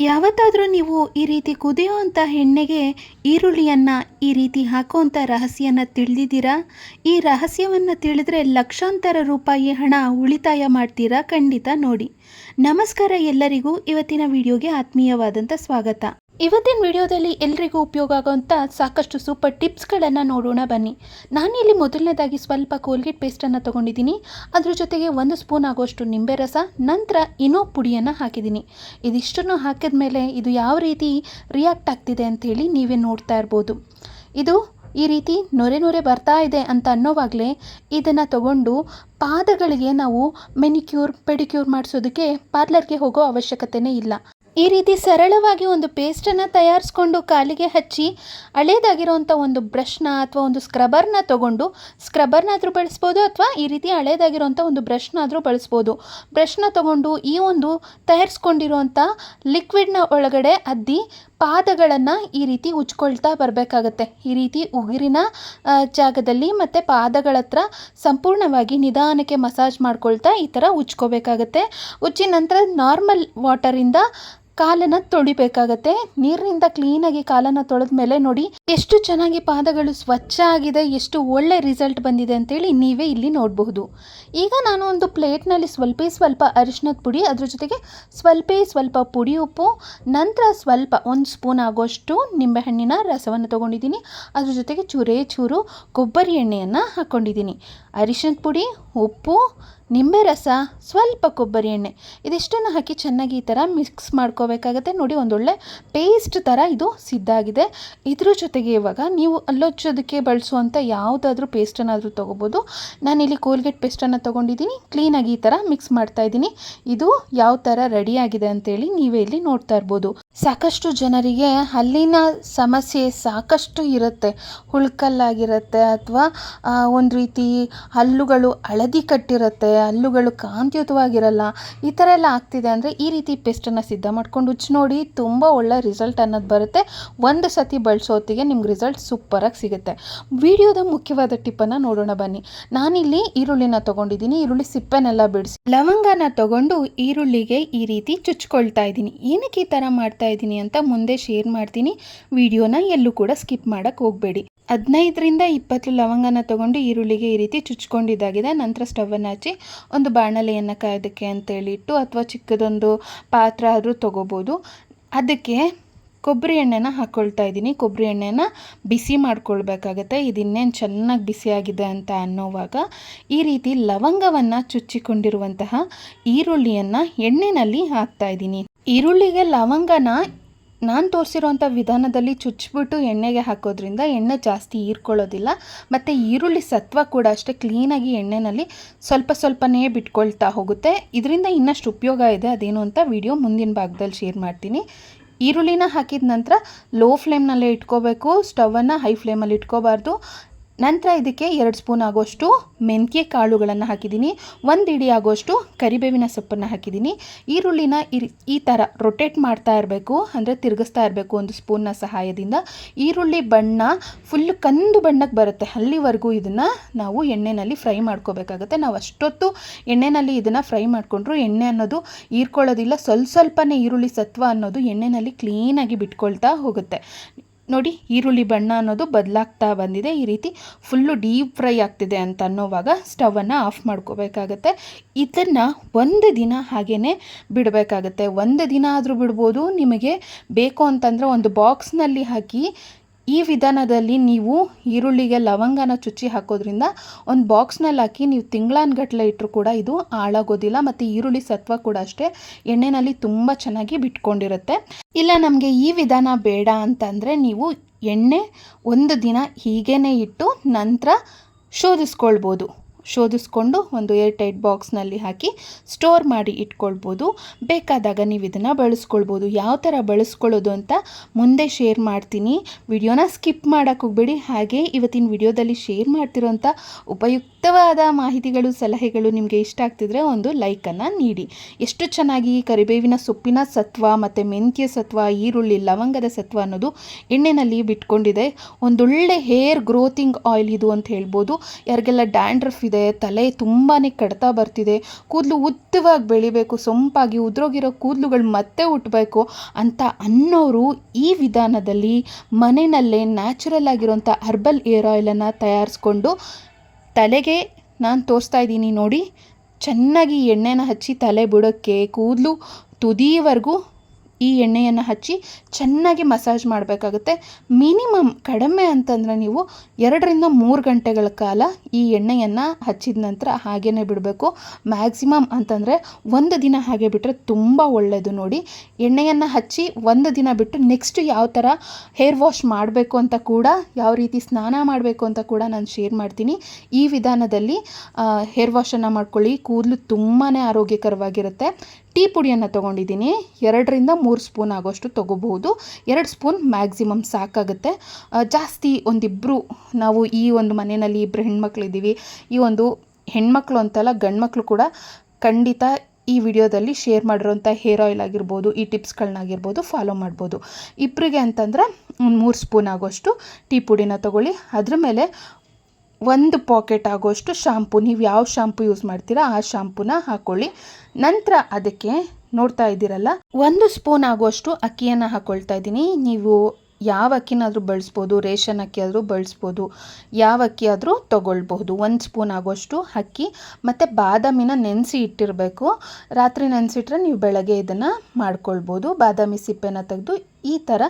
ಯಾವತ್ತಾದರೂ ನೀವು ಈ ರೀತಿ ಕುದಿಯೋವಂಥ ಹೆಣ್ಣೆಗೆ ಈರುಳ್ಳಿಯನ್ನು ಈ ರೀತಿ ಹಾಕುವಂಥ ರಹಸ್ಯನ ತಿಳಿದಿದ್ದೀರಾ? ಈ ರಹಸ್ಯವನ್ನು ತಿಳಿದ್ರೆ ಲಕ್ಷಾಂತರ ರೂಪಾಯಿ ಹಣ ಉಳಿತಾಯ ಮಾಡ್ತೀರಾ? ಖಂಡಿತ ನೋಡಿ. ನಮಸ್ಕಾರ ಎಲ್ಲರಿಗೂ. ಇವತ್ತಿನ ವಿಡಿಯೋಗೆ ಆತ್ಮೀಯವಾದಂಥ ಸ್ವಾಗತ. ಇವತ್ತಿನ ವಿಡಿಯೋದಲ್ಲಿ ಎಲ್ರಿಗೂ ಉಪಯೋಗ ಆಗುವಂಥ ಸಾಕಷ್ಟು ಸೂಪರ್ ಟಿಪ್ಸ್ಗಳನ್ನು ನೋಡೋಣ ಬನ್ನಿ. ನಾನಿಲ್ಲಿ ಮೊದಲನೇದಾಗಿ ಸ್ವಲ್ಪ ಕೋಲ್ಗೇಟ್ ಪೇಸ್ಟನ್ನು ತೊಗೊಂಡಿದ್ದೀನಿ. ಅದ್ರ ಜೊತೆಗೆ ಒಂದು ಸ್ಪೂನ್ ಆಗೋಷ್ಟು ನಿಂಬೆ ರಸ, ನಂತರ ಇನೋ ಪುಡಿಯನ್ನು ಹಾಕಿದ್ದೀನಿ. ಇದಿಷ್ಟನ್ನು ಹಾಕಿದ ಮೇಲೆ ಇದು ಯಾವ ರೀತಿ ರಿಯಾಕ್ಟ್ ಆಗ್ತಿದೆ ಅಂಥೇಳಿ ನೀವೇ ನೋಡ್ತಾ ಇರ್ಬೋದು. ಇದು ಈ ರೀತಿ ನೊರೆ ನೊರೆ ಬರ್ತಾ ಇದೆ ಅಂತ ಅನ್ನೋವಾಗಲೇ ಇದನ್ನು ತಗೊಂಡು ಪಾದಗಳಿಗೆ ನಾವು ಮೆನಿಕ್ಯೂರ್ ಪೆಡಿಕ್ಯೂರ್ ಮಾಡಿಸೋದಕ್ಕೆ ಪಾರ್ಲರ್ಗೆ ಹೋಗೋ ಅವಶ್ಯಕತೆಯೇ ಇಲ್ಲ. ಈ ರೀತಿ ಸರಳವಾಗಿ ಒಂದು ಪೇಸ್ಟನ್ನು ತಯಾರಿಸ್ಕೊಂಡು ಕಾಲಿಗೆ ಹಚ್ಚಿ ಹಳೇದಾಗಿರೋವಂಥ ಒಂದು ಬ್ರಷ್ನ ಅಥವಾ ಒಂದು ಸ್ಕ್ರಬರ್ನ ತಗೊಂಡು ಸ್ಕ್ರಬರ್ನಾದರೂ ಬಳಸ್ಬೋದು ಅಥವಾ ಈ ರೀತಿ ಹಳೇದಾಗಿರೋವಂಥ ಒಂದು ಬ್ರಷ್ನಾದರೂ ಬಳಸ್ಬೋದು. ಬ್ರಷ್ನ ತಗೊಂಡು ಈ ಒಂದು ತಯಾರಿಸ್ಕೊಂಡಿರುವಂಥ ಲಿಕ್ವಿಡ್ನ ಒಳಗಡೆ ಅದ್ದಿ ಪಾದಗಳನ್ನು ಈ ರೀತಿ ಉಜ್ಕೊಳ್ತಾ ಬರಬೇಕಾಗತ್ತೆ. ಈ ರೀತಿ ಉಗುರಿನ ಜಾಗದಲ್ಲಿ ಮತ್ತು ಪಾದಗಳ ಹತ್ರ ಸಂಪೂರ್ಣವಾಗಿ ನಿಧಾನಕ್ಕೆ ಮಸಾಜ್ ಮಾಡ್ಕೊಳ್ತಾ ಈ ಥರ ಉಜ್ಕೋಬೇಕಾಗತ್ತೆ. ಉಜ್ಜಿ ನಂತರ ನಾರ್ಮಲ್ ವಾಟರಿಂದ ಕಾಲನ್ನು ತೊಳಿಬೇಕಾಗತ್ತೆ. ನೀರಿನಿಂದ ಕ್ಲೀನಾಗಿ ಕಾಲನ್ನು ತೊಳೆದ ಮೇಲೆ ನೋಡಿ ಎಷ್ಟು ಚೆನ್ನಾಗಿ ಪಾದಗಳು ಸ್ವಚ್ಛ ಆಗಿದೆ, ಎಷ್ಟು ಒಳ್ಳೆ ರಿಸಲ್ಟ್ ಬಂದಿದೆ ಅಂತೇಳಿ ನೀವೇ ಇಲ್ಲಿ ನೋಡಬಹುದು. ಈಗ ನಾನು ಒಂದು ಪ್ಲೇಟ್ನಲ್ಲಿ ಸ್ವಲ್ಪ ಸ್ವಲ್ಪ ಅರಿಶಿನದ ಪುಡಿ, ಅದ್ರ ಜೊತೆಗೆ ಸ್ವಲ್ಪ ಸ್ವಲ್ಪ ಪುಡಿ ಉಪ್ಪು, ನಂತರ ಸ್ವಲ್ಪ ಒಂದು ಸ್ಪೂನ್ ಆಗೋಷ್ಟು ನಿಂಬೆಹಣ್ಣಿನ ರಸವನ್ನು ತೊಗೊಂಡಿದ್ದೀನಿ. ಅದ್ರ ಜೊತೆಗೆ ಚೂರೇ ಚೂರು ಕೊಬ್ಬರಿ ಎಣ್ಣೆಯನ್ನು ಹಾಕ್ಕೊಂಡಿದ್ದೀನಿ ಅರಿಶಿನದ ಪುಡಿ, ಉಪ್ಪು ನಿಂಬೆ ರಸ, ಸ್ವಲ್ಪ ಕೊಬ್ಬರಿ ಎಣ್ಣೆ. ಇದಿಷ್ಟನ್ನು ಹಾಕಿ ಚೆನ್ನಾಗಿ ಈ ಥರ ಮಿಕ್ಸ್ ಮಾಡ್ಕೋಬೇಕಾಗತ್ತೆ. ನೋಡಿ, ಒಂದೊಳ್ಳೆ ಪೇಸ್ಟ್ ಥರ ಇದು ಸಿದ್ಧ ಆಗಿದೆ ಇದ್ರ ಜೊತೆಗೆ ಇವಾಗ ನೀವು ಅಲ್ಲೊಚ್ಚೋದಕ್ಕೆ ಬಳಸುವಂಥ ಯಾವುದಾದ್ರೂ ಪೇಸ್ಟನ್ನಾದರೂ ತೊಗೋಬೋದು. ನಾನಿಲ್ಲಿ ಕೋಲ್ಗೇಟ್ ಪೇಸ್ಟನ್ನು ತೊಗೊಂಡಿದ್ದೀನಿ. ಕ್ಲೀನಾಗಿ ಈ ಥರ ಮಿಕ್ಸ್ ಮಾಡ್ತಾ ಇದ್ದೀನಿ. ಇದು ಯಾವ ಥರ ರೆಡಿ ಆಗಿದೆ ಅಂತೇಳಿ ನೀವೇ ಇಲ್ಲಿ ನೋಡ್ತಾ ಇರ್ಬೋದು. ಸಾಕಷ್ಟು ಜನರಿಗೆ ಅಲ್ಲಿನ ಸಮಸ್ಯೆ ಸಾಕಷ್ಟು ಇರುತ್ತೆ. ಹುಳ್ಕಲ್ಲಾಗಿರುತ್ತೆ ಅಥವಾ ಒಂದು ರೀತಿ ಹಲ್ಲುಗಳು ಹಳದಿ ಕಟ್ಟಿರುತ್ತೆ, ಹಲ್ಲುಗಳು ಕಾಂತಿಯುತವಾಗಿರಲ್ಲ, ಈ ಥರ ಎಲ್ಲ ಆಗ್ತಿದೆ ಅಂದರೆ ಈ ರೀತಿ ಪೇಸ್ಟನ್ನು ಸಿದ್ಧ ಮಾಡ್ಕೊಂಡು ಉಚ್ಚಿ ನೋಡಿ ತುಂಬ ಒಳ್ಳೆ ರಿಸಲ್ಟ್ ಅನ್ನೋದು ಬರುತ್ತೆ. ಒಂದು ಸತಿ ಬಳಸೋತ್ತಿಗೆ ನಿಮ್ಗೆ ರಿಸಲ್ಟ್ ಸೂಪರಾಗಿ ಸಿಗುತ್ತೆ. ವಿಡಿಯೋದ ಮುಖ್ಯವಾದ ಟಿಪ್ಪನ್ನು ನೋಡೋಣ ಬನ್ನಿ. ನಾನಿಲ್ಲಿ ಈರುಳ್ಳಿನ ತೊಗೊಂಡಿದ್ದೀನಿ. ಈರುಳ್ಳಿ ಸಿಪ್ಪೆನೆಲ್ಲ ಬಿಡಿಸಿ. ಲವಂಗನ ತಗೊಂಡು ಈರುಳ್ಳಿಗೆ ಈ ರೀತಿ ಚುಚ್ಕೊಳ್ತಾ ಇದ್ದೀನಿ. ಏನಕ್ಕೆ ಈ ಥರ ಮಾಡ್ತಾ ಇದ್ದೀನಿ ಅಂತ ಮುಂದೆ ಶೇರ್ ಮಾಡ್ತೀನಿ. ವಿಡಿಯೋನ ಎಲ್ಲೂ ಕೂಡ ಸ್ಕಿಪ್ ಮಾಡೋಕ್ಕೆ ಹೋಗಬೇಡಿ. ಹದಿನೈದರಿಂದ ಇಪ್ಪತ್ತು ಲವಂಗನ ತೊಗೊಂಡು ಈರುಳ್ಳಿಗೆ ಈ ರೀತಿ ಚುಚ್ಕೊಂಡಿದ್ದಾಗಿದೆ. ನಂತರ ಸ್ಟವನ್ನು ಹಚ್ಚಿ ಒಂದು ಬಾಣಲೆಯನ್ನು ಕಾಯೋದಕ್ಕೆ ಅಂತೇಳಿ ಇಟ್ಟು ಅಥವಾ ಚಿಕ್ಕದೊಂದು ಪಾತ್ರ ಆದರೂ ತೊಗೋಬೋದು. ಅದಕ್ಕೆ ಕೊಬ್ಬರಿ ಎಣ್ಣೆನ ಹಾಕ್ಕೊಳ್ತಾ ಇದ್ದೀನಿ. ಕೊಬ್ಬರಿ ಎಣ್ಣೆನ ಬಿಸಿ ಮಾಡ್ಕೊಳ್ಬೇಕಾಗತ್ತೆ. ಇದಿನ್ನೇನು ಚೆನ್ನಾಗಿ ಬಿಸಿಯಾಗಿದೆ ಅಂತ ಅನ್ನೋವಾಗ ಈ ರೀತಿ ಲವಂಗವನ್ನು ಚುಚ್ಚಿಕೊಂಡಿರುವಂತಹ ಈರುಳ್ಳಿಯನ್ನು ಎಣ್ಣೆನಲ್ಲಿ ಹಾಕ್ತಾ ಇದ್ದೀನಿ. ಈರುಳ್ಳಿಗೆ ಲವಂಗನ ನಾನು ತೋರಿಸಿರೋಂಥ ವಿಧಾನದಲ್ಲಿ ಚುಚ್ಚಿಬಿಟ್ಟು ಎಣ್ಣೆಗೆ ಹಾಕೋದ್ರಿಂದ ಎಣ್ಣೆ ಜಾಸ್ತಿ ಹೀರ್ಕೊಳ್ಳೋದಿಲ್ಲ. ಮತ್ತು ಈರುಳ್ಳಿ ಸತ್ವ ಕೂಡ ಅಷ್ಟೇ ಕ್ಲೀನಾಗಿ ಎಣ್ಣೆಯಲ್ಲಿ ಸ್ವಲ್ಪ ಸ್ವಲ್ಪನೇ ಬಿಟ್ಕೊಳ್ತಾ ಹೋಗುತ್ತೆ. ಇದರಿಂದ ಇನ್ನಷ್ಟು ಉಪಯೋಗ ಇದೆ ಅದೇನು ಅಂತ ವಿಡಿಯೋ ಮುಂದಿನ ಭಾಗದಲ್ಲಿ ಶೇರ್ ಮಾಡ್ತೀನಿ. ಈರುಳ್ಳಿನ ಹಾಕಿದ ನಂತರ ಲೋ ಫ್ಲೇಮ್ನಲ್ಲೇ ಇಟ್ಕೋಬೇಕು. ಸ್ಟವನ್ನು ಹೈ ಫ್ಲೇಮಲ್ಲಿ ಇಟ್ಕೋಬಾರ್ದು. ನಂತರ ಇದಕ್ಕೆ ಎರಡು ಸ್ಪೂನ್ ಆಗೋಷ್ಟು ಮೆಂತ್ಯ ಕಾಳುಗಳನ್ನು ಹಾಕಿದ್ದೀನಿ, ಒಂದು ಇಡಿ ಆಗೋಷ್ಟು ಕರಿಬೇವಿನ ಸೊಪ್ಪನ್ನು ಹಾಕಿದ್ದೀನಿ. ಈರುಳ್ಳಿನ ಈ ಥರ ರೊಟೇಟ್ ಮಾಡ್ತಾ ಇರಬೇಕು, ಅಂದರೆ ತಿರುಗಿಸ್ತಾ ಇರಬೇಕು ಒಂದು ಸ್ಪೂನ್ನ ಸಹಾಯದಿಂದ. ಈರುಳ್ಳಿ ಬಣ್ಣ ಫುಲ್ ಕಂದು ಬಣ್ಣಕ್ಕೆ ಬರುತ್ತೆ, ಅಲ್ಲಿವರೆಗೂ ಇದನ್ನು ನಾವು ಎಣ್ಣೆಯಲ್ಲಿ ಫ್ರೈ ಮಾಡ್ಕೋಬೇಕಾಗುತ್ತೆ. ನಾವು ಅಷ್ಟೊತ್ತು ಎಣ್ಣೆಯಲ್ಲಿ ಇದನ್ನು ಫ್ರೈ ಮಾಡಿಕೊಂಡ್ರು ಎಣ್ಣೆ ಅನ್ನೋದು ಹೀರ್ಕೊಳ್ಳೋದಿಲ್ಲ, ಸ್ವಲ್ಪ ಸ್ವಲ್ಪನೇ ಈರುಳ್ಳಿ ಸತ್ವ ಅನ್ನೋದು ಎಣ್ಣೆಯಲ್ಲಿ ಕ್ಲೀನಾಗಿ ಬಿಟ್ಕೊಳ್ತಾ ಹೋಗುತ್ತೆ. ನೋಡಿ ಈರುಳ್ಳಿ ಬಣ್ಣ ಅನ್ನೋದು ಬದಲಾಗ್ತಾ ಬಂದಿದೆ. ಈ ರೀತಿ ಫುಲ್ಲು ಡೀಪ್ ಫ್ರೈ ಆಗ್ತಿದೆ ಅಂತ ಅನ್ನೋವಾಗ ಸ್ಟವನ್ನು ಆಫ್ ಮಾಡ್ಕೋಬೇಕಾಗತ್ತೆ. ಇದನ್ನು ಒಂದು ದಿನ ಹಾಗೇ ಬಿಡಬೇಕಾಗತ್ತೆ. ಒಂದು ದಿನ ಆದರೂ ಬಿಡ್ಬೋದು. ನಿಮಗೆ ಬೇಕು ಅಂತಂದರೆ ಒಂದು ಬಾಕ್ಸ್ನಲ್ಲಿ ಹಾಕಿ ಈ ವಿಧಾನದಲ್ಲಿ ನೀವು ಈರುಳ್ಳಿಗೆ ಲವಂಗನ ಚುಚ್ಚಿ ಹಾಕೋದ್ರಿಂದ ಒಂದು ಬಾಕ್ಸ್ನಲ್ಲಿ ಹಾಕಿ ನೀವು ತಿಂಗಳಾನ್ಗಟ್ಲೆ ಇಟ್ಟರು ಕೂಡ ಇದು ಹಾಳಾಗೋದಿಲ್ಲ ಮತ್ತು ಈರುಳ್ಳಿ ಸತ್ವ ಕೂಡ ಅಷ್ಟೇ ಎಣ್ಣೆಯಲ್ಲಿ ತುಂಬ ಚೆನ್ನಾಗಿ ಬಿಟ್ಕೊಂಡಿರುತ್ತೆ. ಇಲ್ಲ, ನಮಗೆ ಈ ವಿಧಾನ ಬೇಡ ಅಂತಂದರೆ ನೀವು ಎಣ್ಣೆ ಒಂದು ದಿನ ಹೀಗೇ ಇಟ್ಟು ನಂತರ ಶೋಧಿಸ್ಕೊಳ್ಬೋದು. ಶೋಧಿಸ್ಕೊಂಡು ಒಂದು ಏರ್ ಟೈಟ್ ಬಾಕ್ಸ್ನಲ್ಲಿ ಹಾಕಿ ಸ್ಟೋರ್ ಮಾಡಿ ಇಟ್ಕೊಳ್ಬೋದು. ಬೇಕಾದಾಗ ನೀವು ಇದನ್ನು ಬಳಸ್ಕೊಳ್ಬೋದು. ಯಾವ ಥರ ಬಳಸ್ಕೊಳ್ಳೋದು ಅಂತ ಮುಂದೆ ಶೇರ್ ಮಾಡ್ತೀನಿ. ವಿಡಿಯೋನ ಸ್ಕಿಪ್ ಮಾಡೋಕ್ಕೆ ಹೋಗ್ಬೇಡಿ. ಹಾಗೆ ಇವತ್ತಿನ ವಿಡಿಯೋದಲ್ಲಿ ಶೇರ್ ಮಾಡ್ತಿರೋಂಥ ಉಪಯುಕ್ತವಾದ ಮಾಹಿತಿಗಳು, ಸಲಹೆಗಳು ನಿಮಗೆ ಇಷ್ಟ ಆಗ್ತಿದ್ರೆ ಒಂದು ಲೈಕನ್ನು ನೀಡಿ. ಎಷ್ಟು ಚೆನ್ನಾಗಿ ಕರಿಬೇವಿನ ಸೊಪ್ಪಿನ ಸತ್ವ ಮತ್ತು ಮೆಂತ್ಯ ಸತ್ವ, ಈರುಳ್ಳಿ, ಲವಂಗದ ಸತ್ವ ಅನ್ನೋದು ಎಣ್ಣೆನಲ್ಲಿ ಬಿಟ್ಕೊಂಡಿದೆ. ಒಂದೊಳ್ಳೆ ಹೇರ್ ಗ್ರೋತಿಂಗ್ ಆಯಿಲ್ ಇದು ಅಂತ ಹೇಳ್ಬೋದು. ಯಾರಿಗೆಲ್ಲ ಡ್ಯಾಂಡ್ರಫ್ ಇದೆ ಬರ್ತಿದೆ ತಲೆ ತುಂಬಾ ಕಡ್ತಾ ಬರ್ತಿದೆ. ಕೂದಲು ಉದ್ದವಾಗಿ ಬೆಳಿಬೇಕು, ಸೊಂಪಾಗಿ ಉದುರೋಗಿರೋ ಕೂದಲುಗಳು ಮತ್ತೆ ಹುಟ್ಟಬೇಕು ಅಂತ ಅನ್ನೋರು ಈ ವಿಧಾನದಲ್ಲಿ ಮನೆಯಲ್ಲೇ ನ್ಯಾಚುರಲ್ ಆಗಿರೋಂಥ ಹರ್ಬಲ್ ಏರ್ ಆಯಿಲನ್ನು ತಯಾರಿಸ್ಕೊಂಡು ತಲೆಗೆ ನಾನು ತೋರಿಸ್ತಾ ಇದ್ದೀನಿ ನೋಡಿ, ಚೆನ್ನಾಗಿ ಎಣ್ಣೆನ ಹಚ್ಚಿ ತಲೆ ಬಿಡೋಕ್ಕೆ ಕೂದಲು ತುದಿಯವರೆಗೂ ಈ ಎಣ್ಣೆಯನ್ನು ಹಚ್ಚಿ ಚೆನ್ನಾಗಿ ಮಸಾಜ್ ಮಾಡಬೇಕಾಗುತ್ತೆ. ಮಿನಿಮಮ್ ಕಡಿಮೆ ಅಂತಂದರೆ ನೀವು ಎರಡರಿಂದ ಮೂರು ಗಂಟೆಗಳ ಕಾಲ ಈ ಎಣ್ಣೆಯನ್ನು ಹಚ್ಚಿದ ನಂತರ ಹಾಗೇ ಬಿಡಬೇಕು. ಮ್ಯಾಕ್ಸಿಮಮ್ ಅಂತಂದರೆ ಒಂದು ದಿನ ಹಾಗೆ ಬಿಟ್ಟರೆ ತುಂಬ ಒಳ್ಳೆಯದು ನೋಡಿ. ಎಣ್ಣೆಯನ್ನು ಹಚ್ಚಿ ಒಂದು ದಿನ ಬಿಟ್ಟು ನೆಕ್ಸ್ಟ್ ಯಾವ ಥರ ಹೇರ್ ವಾಶ್ ಮಾಡಬೇಕು ಅಂತ ಕೂಡ, ಯಾವ ರೀತಿ ಸ್ನಾನ ಮಾಡಬೇಕು ಅಂತ ಕೂಡ ನಾನು ಶೇರ್ ಮಾಡ್ತೀನಿ. ಈ ವಿಧಾನದಲ್ಲಿ ಹೇರ್ ವಾಶನ್ನು ಮಾಡ್ಕೊಳ್ಳಿ. ಕೂದಲು ತುಂಬಾ ಆರೋಗ್ಯಕರವಾಗಿರುತ್ತೆ. ಟೀ ಪುಡಿಯನ್ನು ತೊಗೊಂಡಿದ್ದೀನಿ. ಎರಡರಿಂದ ಮೂರು ಸ್ಪೂನ್ ಆಗೋಷ್ಟು ತೊಗೋಬಹುದು. ಎರಡು ಸ್ಪೂನ್ ಮ್ಯಾಕ್ಸಿಮಮ್ ಸಾಕಾಗುತ್ತೆ. ಜಾಸ್ತಿ ಒಂದಿಬ್ಬರು ನಾವು ಈ ಒಂದು ಮನೆಯಲ್ಲಿ ಇಬ್ಬರು ಹೆಣ್ಮಕ್ಳಿದ್ದೀವಿ. ಈ ಒಂದು ಹೆಣ್ಮಕ್ಳು ಅಂತಲ್ಲ, ಗಂಡ್ಮಕ್ಳು ಕೂಡ ಖಂಡಿತ ಈ ವಿಡಿಯೋದಲ್ಲಿ ಶೇರ್ ಮಾಡಿರೋಂಥ ಹೇರ್ ಆಯಿಲ್ ಆಗಿರ್ಬೋದು, ಈ ಟಿಪ್ಸ್ಗಳನ್ನಾಗಿರ್ಬೋದು ಫಾಲೋ ಮಾಡ್ಬೋದು. ಇಬ್ಬರಿಗೆ ಅಂತಂದರೆ ಒಂದು ಮೂರು ಸ್ಪೂನ್ ಆಗೋಷ್ಟು ಟೀ ಪುಡಿನ ತೊಗೊಳ್ಳಿ. ಅದ್ರ ಮೇಲೆ ಒಂದು ಪಾಕೆಟ್ ಆಗೋಷ್ಟು ಶಾಂಪು, ನೀವು ಯಾವ ಶಾಂಪು ಯೂಸ್ ಮಾಡ್ತೀರಾ ಆ ಶಾಂಪುನ ಹಾಕ್ಕೊಳ್ಳಿ ನಂತರ ಅದಕ್ಕೆ ನೋಡ್ತಾ ಇದ್ದೀರಲ್ಲ, ಒಂದು ಸ್ಪೂನ್ ಆಗುವಷ್ಟು ಅಕ್ಕಿಯನ್ನು ಹಾಕ್ಕೊಳ್ತಾ ಇದ್ದೀನಿ. ನೀವು ಯಾವ ಅಕ್ಕಿನಾದರೂ ಬಳಸ್ಬೋದು, ರೇಷನ್ ಅಕ್ಕಿ ಆದರೂ ಬಳಸ್ಬೋದು, ಯಾವ ಅಕ್ಕಿ ಆದರೂ ತೊಗೊಳ್ಬಹುದು. ಒಂದು ಸ್ಪೂನ್ ಆಗೋಷ್ಟು ಅಕ್ಕಿ, ಮತ್ತು ಬಾದಾಮಿನ ನೆನೆಸಿ ಇಟ್ಟಿರಬೇಕು. ರಾತ್ರಿ ನೆನೆಸಿಟ್ರೆ ನೀವು ಬೆಳಗ್ಗೆ ಇದನ್ನು ಮಾಡ್ಕೊಳ್ಬೋದು. ಬಾದಾಮಿ ಸಿಪ್ಪೆನ ತೆಗೆದು ಈ ಥರ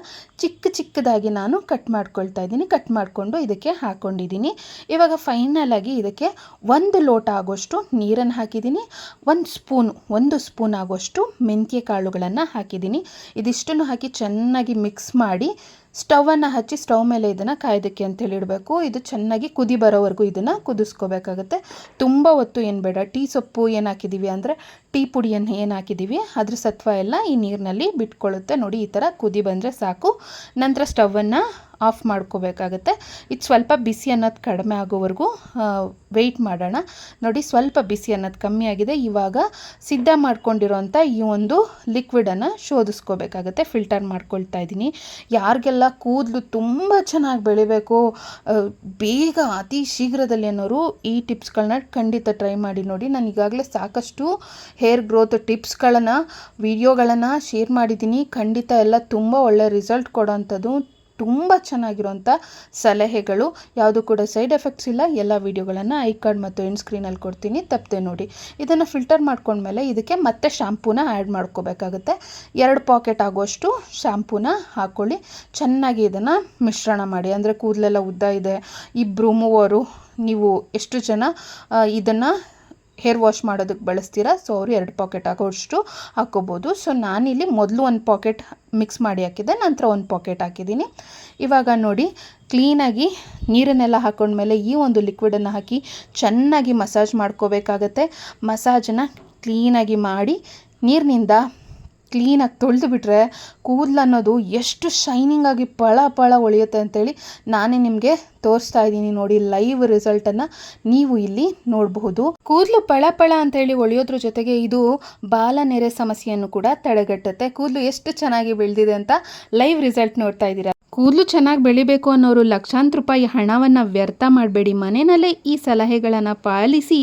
ಚಿಕ್ಕ ಚಿಕ್ಕದಾಗಿ ನಾನು ಕಟ್ ಮಾಡ್ಕೊಳ್ತಾ ಇದ್ದೀನಿ. ಕಟ್ ಮಾಡಿಕೊಂಡು ಇದಕ್ಕೆ ಹಾಕ್ಕೊಂಡಿದ್ದೀನಿ ಇವಾಗ ಫೈನಲ್ ಆಗಿ ಇದಕ್ಕೆ ಒಂದು ಲೋಟ ಆಗೋಷ್ಟು ನೀರನ್ನು ಹಾಕಿದ್ದೀನಿ. ಒಂದು ಸ್ಪೂನು ಒಂದು ಸ್ಪೂನ್ ಆಗೋಷ್ಟು ಮೆಂತ್ಯ ಕಾಳುಗಳನ್ನು ಹಾಕಿದ್ದೀನಿ. ಇದಿಷ್ಟನ್ನು ಹಾಕಿ ಚೆನ್ನಾಗಿ ಮಿಕ್ಸ್ ಮಾಡಿ ಸ್ಟವನ್ನು ಹಚ್ಚಿ ಸ್ಟವ್ ಮೇಲೆ ಇದನ್ನು ಕಾಯೋದಕ್ಕೆ ಅಂತೇಳಿ ಇಡಬೇಕು ಇದು ಚೆನ್ನಾಗಿ ಕುದಿ ಬರೋವರೆಗೂ ಇದನ್ನು ಕುದಿಸ್ಕೋಬೇಕಾಗುತ್ತೆ. ತುಂಬ ಹೊತ್ತು ಏನು ಬೇಡ. ಟೀ ಸೊಪ್ಪು ಏನು ಹಾಕಿದ್ದೀವಿ ಅಂದರೆ ಟೀ ಪುಡಿಯನ್ನು ಏನು ಹಾಕಿದ್ದೀವಿ ಅದ್ರ ಸತ್ವ ಎಲ್ಲ ಈ ನೀರಿನಲ್ಲಿ ಬಿಟ್ಕೊಳ್ಳುತ್ತೆ. ನೋಡಿ, ಈ ಥರ ಕುದಿ ಬಂದರೆ ಸಾಕು. ನಂತರ ಸ್ಟವನ್ನು ಆಫ್ ಮಾಡ್ಕೋಬೇಕಾಗತ್ತೆ. ಇದು ಸ್ವಲ್ಪ ಬಿಸಿ ಅನ್ನೋದು ಕಡಿಮೆ ಆಗೋವರೆಗೂ ವೆಯ್ಟ್ ಮಾಡೋಣ. ನೋಡಿ, ಸ್ವಲ್ಪ ಬಿಸಿ ಅನ್ನೋದು ಕಮ್ಮಿ ಆಗಿದೆ. ಇವಾಗ ಸಿದ್ಧ ಮಾಡ್ಕೊಂಡಿರೋಂಥ ಈ ಒಂದು ಲಿಕ್ವಿಡನ್ನು ಶೋಧಿಸ್ಕೋಬೇಕಾಗತ್ತೆ. ಫಿಲ್ಟರ್ ಮಾಡ್ಕೊಳ್ತಾ ಇದ್ದೀನಿ. ಯಾರಿಗೆಲ್ಲ ಕೂದಲು ತುಂಬ ಚೆನ್ನಾಗಿ ಬೆಳಿಬೇಕು ಬೇಗ ಅತಿ ಶೀಘ್ರದಲ್ಲಿ ಅನ್ನೋರು ಈ ಟಿಪ್ಸ್ಗಳನ್ನ ಖಂಡಿತ ಟ್ರೈ ಮಾಡಿ ನೋಡಿ. ನಾನು ಈಗಾಗಲೇ ಸಾಕಷ್ಟು ಹೇರ್ ಗ್ರೋತ್ ಟಿಪ್ಸ್ಗಳನ್ನು ವಿಡಿಯೋಗಳನ್ನು ಶೇರ್ ಮಾಡಿದ್ದೀನಿ. ಖಂಡಿತ ಎಲ್ಲ ತುಂಬ ಒಳ್ಳೆ ರಿಸಲ್ಟ್ ಕೊಡೋವಂಥದ್ದು ತುಂಬ ಚೆನ್ನಾಗಿರುವಂಥ ಸಲಹೆಗಳು. ಯಾವುದು ಕೂಡ ಸೈಡ್ ಎಫೆಕ್ಟ್ಸ್ ಇಲ್ಲ. ಎಲ್ಲ ವೀಡಿಯೋಗಳನ್ನು ಐ ಕಾರ್ಡ್ ಮತ್ತು ಎಂಡ್ ಸ್ಕ್ರೀನಲ್ಲಿ ಕೊಡ್ತೀನಿ. ತಪ್ಪದೆ ನೋಡಿ. ಇದನ್ನು ಫಿಲ್ಟರ್ ಮಾಡ್ಕೊಂಡ್ಮೇಲೆ ಇದಕ್ಕೆ ಮತ್ತೆ ಶ್ಯಾಂಪೂನ ಆ್ಯಡ್ ಮಾಡ್ಕೋಬೇಕಾಗುತ್ತೆ. ಎರಡು ಪಾಕೆಟ್ ಆಗೋಷ್ಟು ಶ್ಯಾಂಪೂನ ಹಾಕ್ಕೊಳ್ಳಿ ಚೆನ್ನಾಗಿ ಇದನ್ನು ಮಿಶ್ರಣ ಮಾಡಿ. ಅಂದರೆ ಕೂದಲೆಲ್ಲ ಉದ್ದ ಇದೆ. ಇಬ್ಬರು ಮೂವರು, ನೀವು ಎಷ್ಟು ಜನ ಇದನ್ನು ಹೇರ್ ವಾಶ್ ಮಾಡೋದಕ್ಕೆ ಬಳಸ್ತೀರಾ? ಸೊ ಅವರು ಎರಡು ಪಾಕೆಟ್ ಆಗೋಷ್ಟು ಹಾಕ್ಕೋಬೋದು ಸೊ ನಾನಿಲ್ಲಿ ಮೊದಲು ಒಂದು ಪಾಕೆಟ್ ಮಿಕ್ಸ್ ಮಾಡಿ ಹಾಕಿದ್ದೆ, ನಂತರ ಒಂದು ಪಾಕೆಟ್ ಹಾಕಿದ್ದೀನಿ. ಇವಾಗ ನೋಡಿ ಕ್ಲೀನಾಗಿ ನೀರನ್ನೆಲ್ಲ ಹಾಕೊಂಡ್ಮೇಲೆ ಈ ಒಂದು ಲಿಕ್ವಿಡನ್ನು ಹಾಕಿ ಚೆನ್ನಾಗಿ ಮಸಾಜ್ ಮಾಡ್ಕೋಬೇಕಾಗತ್ತೆ. ಮಸಾಜನ್ನು ಕ್ಲೀನಾಗಿ ಮಾಡಿ ನೀರಿನಿಂದ ಕ್ಲೀನಾಗಿ ತೊಳೆದು ಬಿಟ್ಟರೆ ಕೂದಲು ಅನ್ನೋದು ಎಷ್ಟು ಶೈನಿಂಗ್ ಆಗಿ ಪಳ ಪಳ ಹೊಳೆಯುತ್ತೆ ಅಂತೇಳಿ ನಾನೇ ನಿಮಗೆ ತೋರಿಸ್ತಾ ಇದ್ದೀನಿ ನೋಡಿ ಲೈವ್ ರಿಸಲ್ಟನ್ನು ನೀವು ಇಲ್ಲಿ ನೋಡಬಹುದು. ಕೂದಲು ಪಳ ಪಳ ಅಂತೇಳಿ ಹೊಳೆಯೋದ್ರ ಜೊತೆಗೆ ಇದು ಬಾಲ ನೆರೆ ಸಮಸ್ಯೆಯನ್ನು ಕೂಡ ತಡೆಗಟ್ಟುತ್ತೆ. ಕೂದಲು ಎಷ್ಟು ಚೆನ್ನಾಗಿ ಬೆಳೆದಿದೆ ಅಂತ ಲೈವ್ ರಿಸಲ್ಟ್ ನೋಡ್ತಾ ಇದ್ದೀರಾ? ಕೂದಲು ಚೆನ್ನಾಗಿ ಬೆಳಿಬೇಕು ಅನ್ನೋರು ಲಕ್ಷಾಂತರ ರೂಪಾಯಿ ಹಣವನ್ನು ವ್ಯರ್ಥ ಮಾಡಬೇಡಿ. ಮನೆಯಲ್ಲೇ ಈ ಸಲಹೆಗಳನ್ನು ಪಾಲಿಸಿ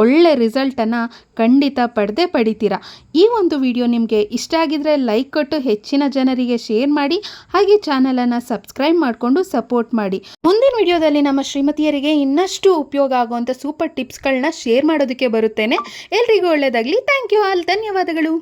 ಒಳ್ಳೆ ರಿಸಲ್ಟನ್ನು ಖಂಡಿತ ಪಡೆದೇ ಪಡಿತೀರಾ? ಈ ಒಂದು ವಿಡಿಯೋ ನಿಮಗೆ ಇಷ್ಟ ಆಗಿದ್ರೆ ಲೈಕ್ ಕೊಟ್ಟು ಹೆಚ್ಚಿನ ಜನರಿಗೆ ಶೇರ್ ಮಾಡಿ, ಹಾಗೆ ಚಾನಲನ್ನು ಸಬ್ಸ್ಕ್ರೈಬ್ ಮಾಡಿಕೊಂಡು ಸಪೋರ್ಟ್ ಮಾಡಿ. ಮುಂದಿನ ವಿಡಿಯೋದಲ್ಲಿ ನಮ್ಮ ಶ್ರೀಮತಿಯರಿಗೆ ಇನ್ನಷ್ಟು ಉಪಯೋಗ ಆಗುವಂಥ ಸೂಪರ್ ಟಿಪ್ಸ್ಗಳನ್ನ ಶೇರ್ ಮಾಡೋದಕ್ಕೆ ಬರುತ್ತೇನೆ. ಎಲ್ರಿಗೂ ಒಳ್ಳೆಯದಾಗಲಿ ಥ್ಯಾಂಕ್ ಯು ಆಲ್. ಧನ್ಯವಾದಗಳು.